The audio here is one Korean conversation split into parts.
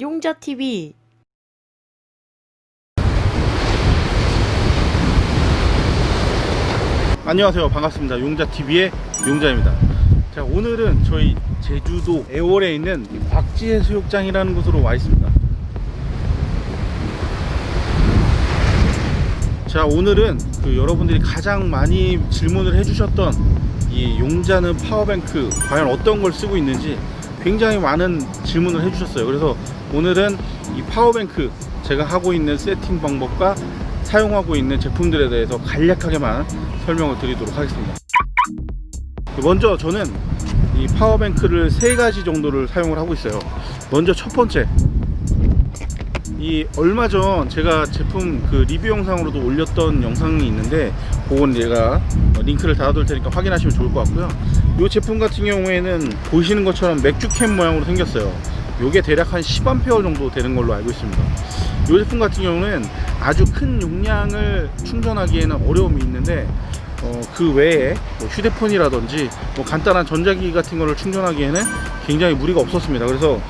용자TV 안녕하세요. 반갑습니다. 용자TV의 용자입니다. 자 오늘은 저희 제주도 애월에 있는 이 박지혜 수욕장이라는 곳으로 와 있습니다. 자 오늘은 그 여러분들이 가장 많이 질문을 해주셨던 이 용자는 파워뱅크 과연 어떤 걸 쓰고 있는지 굉장히 많은 질문을 해주셨어요. 그래서 오늘은 이 파워뱅크 제가 하고 있는 세팅 방법과 사용하고 있는 제품들에 대해서 간략하게만 설명을 드리도록 하겠습니다. 먼저 저는 이 파워뱅크를 세 가지 정도를 사용을 하고 있어요. 먼저 첫 번째 이 얼마 전 제가 제품 그 리뷰 영상으로도 올렸던 영상이 있는데 그건 제가 링크를 달아둘 테니까 확인하시면 좋을 것 같고요 이 제품 같은 경우에는 보시는 것처럼 맥주캔 모양으로 생겼어요 요게 대략 한 10A 정도 되는 걸로 알고 있습니다 이 제품 같은 경우는 아주 큰 용량을 충전하기에는 어려움이 있는데 어, 그 외에 뭐 휴대폰이라든지 뭐 간단한 전자기기 같은 거를 충전하기에는 굉장히 무리가 없었습니다. 그래서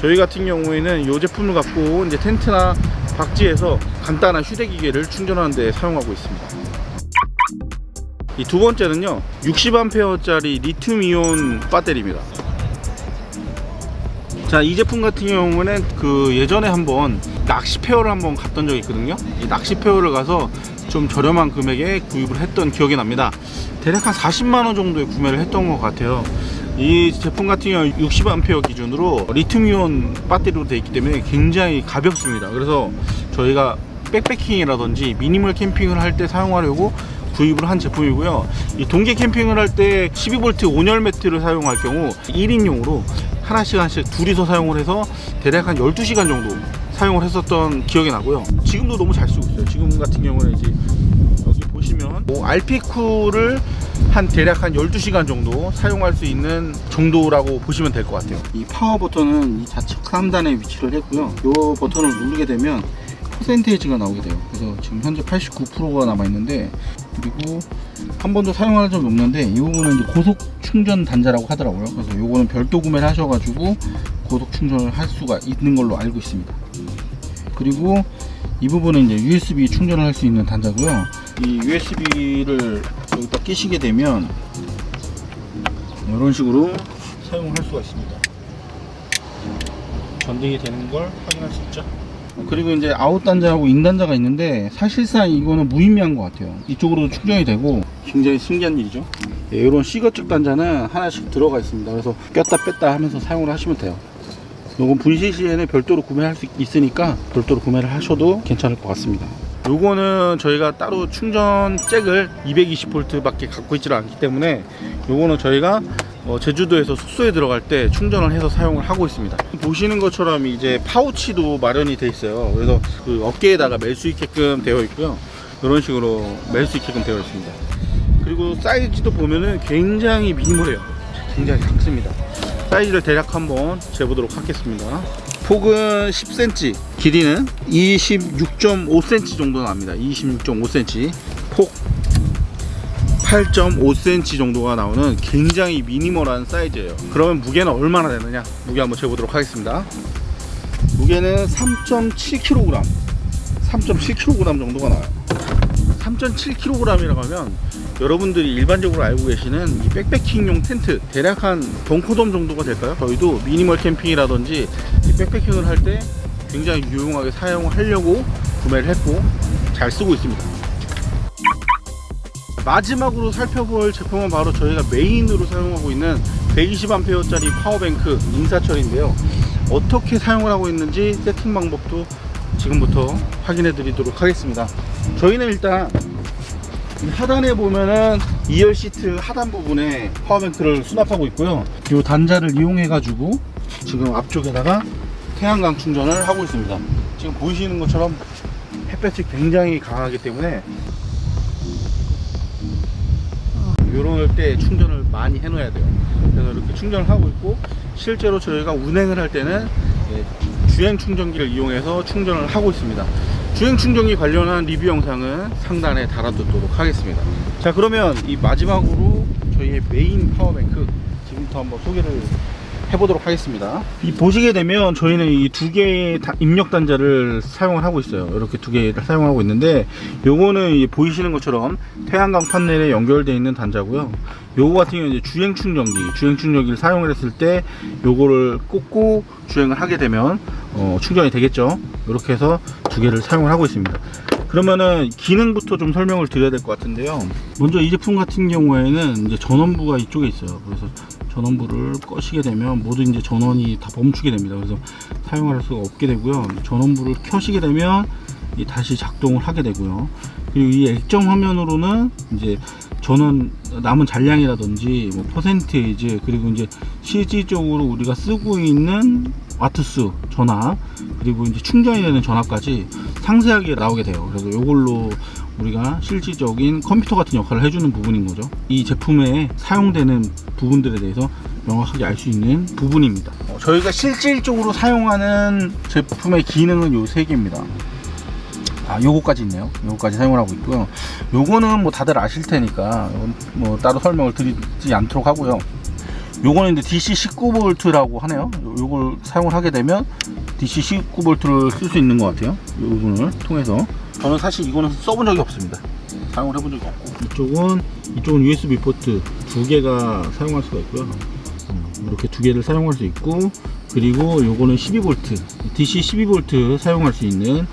저희 같은 경우에는 이 제품을 갖고 이제 텐트나 박지에서 간단한 휴대기기를 충전하는 데 사용하고 있습니다. 이 두 번째는요, 60A짜리 리튬이온 배터리입니다. 자, 이 제품 같은 경우는 그 예전에 한번 낚시 페어를 한번 갔던 적이 있거든요. 이 낚시 페어를 가서 좀 저렴한 금액에 구입을 했던 기억이 납니다. 대략 한 40만 원 정도에 구매를 했던 것 같아요. 이 제품 같은 경우 60A 기준으로 리튬이온 배터리로 되어 있기 때문에 굉장히 가볍습니다. 그래서 저희가 백패킹이라든지 미니멀 캠핑을 할 때 사용하려고 구입을 한 제품이고요. 이 동계 캠핑을 할 때 12V 온열 매트를 사용할 경우 1인용으로 하나씩 둘이서 사용을 해서 대략 한 12시간 정도 사용을 했었던 기억이 나고요. 지금도 너무 잘 쓰고 있어요. 지금 같은 경우는 이제 여기 보시면 뭐 RP쿨을 한 대략 한 12시간 정도 사용할 수 있는 정도라고 보시면 될 것 같아요. 이 파워 버튼은 이 좌측 상단에 위치를 했고요. 이 버튼을 누르게 되면 퍼센테이지가 나오게 돼요. 그래서 지금 현재 89%가 남아 있는데 그리고 한 번도 사용한 적이 없는데 이 부분은 고속 충전 단자라고 하더라고요. 그래서 이거는 별도 구매를 하셔가지고 고속 충전을 할 수가 있는 걸로 알고 있습니다. 그리고 이 부분은 이제 USB 충전을 할 수 있는 단자고요. 이 USB를 여기다 끼시게 되면 이런 식으로 사용할 수가 있습니다. 전등이 되는 걸 확인할 수 있죠. 그리고 이제 아웃 단자하고 인 단자가 있는데 사실상 이거는 무의미한 것 같아요. 이쪽으로도 충전이 되고 굉장히 신기한 일이죠. 예, 이런 C거축 단자는 하나씩 들어가 있습니다. 그래서 꼈다 뺐다 하면서 사용을 하시면 돼요. 요건 분실 시에는 별도로 구매할 수 있으니까 별도로 구매를 하셔도 괜찮을 것 같습니다. 요거는 저희가 따로 충전 잭을 220V 밖에 갖고 있지 않기 때문에 요거는 저희가 어, 제주도에서 숙소에 들어갈 때 충전을 해서 사용을 하고 있습니다. 보시는 것처럼 이제 파우치도 마련이 돼 있어요. 그래서 그 어깨에다가 멜 수 있게끔 되어 있고요. 이런 식으로 멜 수 있게끔 되어 있습니다. 그리고 사이즈도 보면은 굉장히 미니멀해요. 굉장히 작습니다. 사이즈를 대략 한번 재보도록 하겠습니다. 폭은 10cm, 길이는 26.5cm 정도 납니다. 26.5cm. 폭 8.5cm 정도가 나오는 굉장히 미니멀한 사이즈예요. 그러면 무게는 얼마나 되느냐? 무게 한번 재보도록 하겠습니다. 무게는 3.7kg, 3.7kg 정도가 나와요. 3.7kg이라고 하면 여러분들이 일반적으로 알고 계시는 이 백패킹용 텐트 대략 한 벙커돔 정도가 될까요? 저희도 미니멀 캠핑이라든지 이 백패킹을 할 때 굉장히 유용하게 사용하려고 구매를 했고 잘 쓰고 있습니다. 마지막으로 살펴볼 제품은 바로 저희가 메인으로 사용하고 있는 120A짜리 파워뱅크 인사철인데요. 어떻게 사용을 하고 있는지 세팅 방법도 지금부터 확인해 드리도록 하겠습니다. 저희는 일단 이 하단에 보면은 2열 시트 하단 부분에 파워뱅크를 수납하고 있고요. 이 단자를 이용해 가지고 지금 앞쪽에다가 태양광 충전을 하고 있습니다. 지금 보이시는 것처럼 햇볕이 굉장히 강하기 때문에 이럴 때 충전을 많이 해 놓아야 돼요. 그래서 이렇게 충전을 하고 있고 실제로 저희가 운행을 할 때는 예, 주행 충전기를 이용해서 충전을 하고 있습니다. 주행 충전기 관련한 리뷰 영상은 상단에 달아두도록 하겠습니다. 자 그러면 이 마지막으로 저희의 메인 파워뱅크 지금부터 한번 소개를 해보도록 하겠습니다. 이 보시게 되면 저희는 이 두 개의 다- 입력 단자를 사용을 하고 있어요. 이렇게 두 개를 사용하고 있는데 요거는 이 보이시는 것처럼 태양광 판넬에 연결되어 있는 단자고요. 요거 같은 경우는 이제 주행 충전기, 주행 충전기를 사용을 했을 때 요거를 꽂고 주행을 하게 되면 어, 충전이 되겠죠. 이렇게 해서 두 개를 사용을 하고 있습니다. 그러면은 기능부터 좀 설명을 드려야 될 것 같은데요. 먼저 이 제품 같은 경우에는 이제 전원부가 이쪽에 있어요. 그래서 전원부를 꺼시게 되면 모두 이제 전원이 다 멈추게 됩니다. 그래서 사용할 수가 없게 되고요. 전원부를 켜시게 되면 이 다시 작동을 하게 되고요. 그리고 이 액정 화면으로는 이제 전원 남은 잔량이라든지 뭐 퍼센테이지 그리고 이제 실질적으로 우리가 쓰고 있는 와트수 전압 그리고 이제 충전이 되는 전압까지 상세하게 나오게 돼요. 그래서 이걸로 우리가 실질적인 컴퓨터 같은 역할을 해주는 부분인 거죠. 이 제품에 사용되는 부분들에 대해서 명확하게 알 수 있는 부분입니다. 어, 저희가 실질적으로 사용하는 제품의 기능은 요 세 개입니다. 아, 요거까지 있네요. 요거까지 사용을 하고 있고요. 요거는 뭐 다들 아실 테니까 뭐 따로 설명을 드리지 않도록 하고요. 요거는 이제 DC 19V라고 하네요. 요- 요걸 사용을 하게 되면 DC 19V를 쓸 수 있는 것 같아요. 요 부분을 통해서. 저는 사실 이거는 써본 적이 없습니다. 사용을 해본 적이 없고. 이쪽은 이쪽은 USB 포트 두 개가 사용할 수가 있고요. 음, 이렇게 두 개를 사용할 수 있고 그리고 요거는 12V DC 12V 사용할 수 있는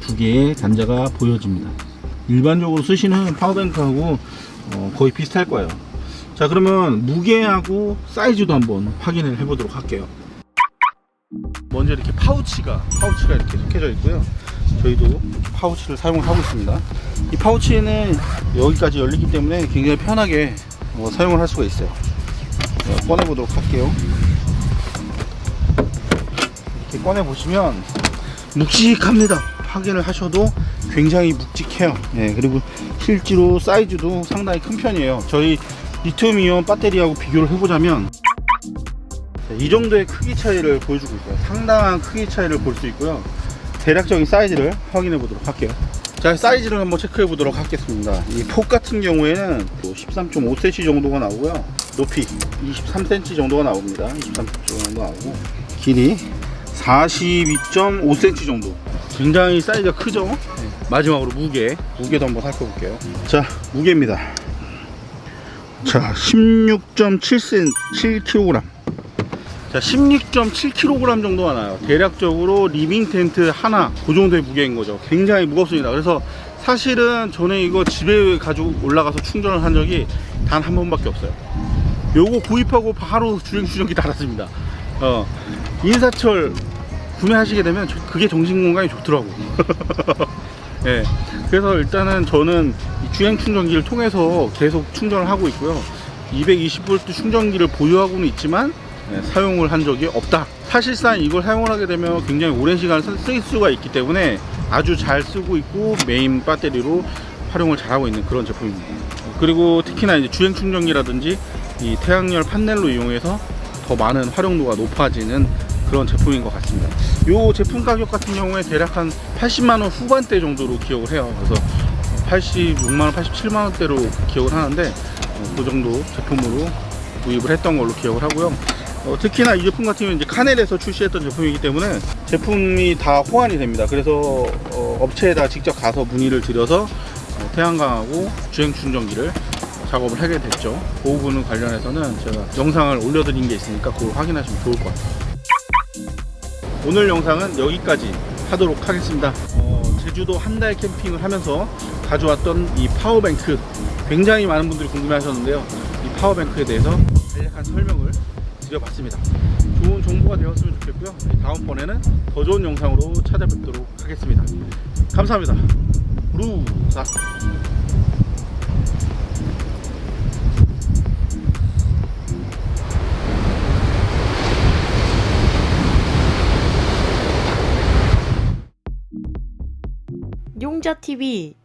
두 개의 단자가 보여집니다. 일반적으로 쓰시는 파워뱅크하고 어, 거의 비슷할 거예요. 자 그러면 무게하고 사이즈도 한번 확인을 해보도록 할게요. 먼저 이렇게 파우치가 파우치가 이렇게 속해져 있고요. 저희도 파우치를 사용을 하고 있습니다. 이 파우치는 여기까지 열리기 때문에 굉장히 편하게 어, 사용을 할 수가 있어요. 자, 꺼내 보도록 할게요. 이렇게 꺼내 보시면 묵직합니다. 확인을 하셔도 굉장히 묵직해요. 네, 그리고 실제로 사이즈도 상당히 큰 편이에요. 저희 리튬이온 배터리하고 비교를 해보자면 자, 이 정도의 크기 차이를 보여주고 있어요. 상당한 크기 차이를 볼 수 있고요. 대략적인 사이즈를 확인해 보도록 할게요. 자, 사이즈를 한번 체크해 보도록 하겠습니다. 이 폭 같은 경우에는 13.5cm 정도가 나오고요. 높이 23cm 정도가 나옵니다. 23cm 정도 나오고 길이 42.5cm 정도. 굉장히 사이즈가 크죠? 마지막으로 무게. 무게도 한번 살펴볼게요. 자, 무게입니다. 자, 16.7kg. 자, 16.7kg 정도가 나요. 대략적으로 리빙 텐트 하나, 그 정도의 무게인 거죠. 굉장히 무겁습니다. 그래서 사실은 저는 이거 집에 가지고 올라가서 충전을 한 적이 단 한 번밖에 없어요. 요거 구입하고 바로 주행 충전기 달았습니다. 어, 인사철 구매하시게 되면 저- 그게 정신 건강에 좋더라고. 예. 그래서 일단은 저는 이 주행 충전기를 통해서 계속 충전을 하고 있고요. 220V 충전기를 보유하고는 있지만 예, 사용을 한 적이 없다. 사실상 이걸 사용을 하게 되면 굉장히 오랜 시간 쓸- 쓸 수가 있기 때문에 아주 잘 쓰고 있고 메인 배터리로 활용을 잘하고 있는 그런 제품입니다. 그리고 특히나 이제 주행 충전기라든지 이 태양열 판넬로 이용해서 더 많은 활용도가 높아지는 그런 제품인 것 같습니다. 이 제품 가격 같은 경우에 대략 한 80만 원 후반대 정도로 기억을 해요. 그래서 86만 원, 87만 원대로 기억을 하는데 어, 그 정도 제품으로 구입을 했던 걸로 기억을 하고요. 어, 특히나 이 제품 같은 경우는 이제 카넬에서 출시했던 제품이기 때문에 제품이 다 호환이 됩니다. 그래서 어, 업체에다 직접 가서 문의를 드려서 어, 태양광하고 주행 충전기를 작업을 하게 됐죠. 그 부분 관련해서는 제가 영상을 올려드린 게 있으니까 그걸 확인하시면 좋을 것 같아요. 오늘 영상은 여기까지 하도록 하겠습니다. 어, 제주도 한 달 캠핑을 하면서 가져왔던 이 파워뱅크 굉장히 많은 분들이 궁금해 하셨는데요. 이 파워뱅크에 대해서 간략한 설명을 드려봤습니다. 좋은 정보가 되었으면 좋겠고요. 다음번에는 더 좋은 영상으로 찾아뵙도록 하겠습니다. 감사합니다. 루사 용자TV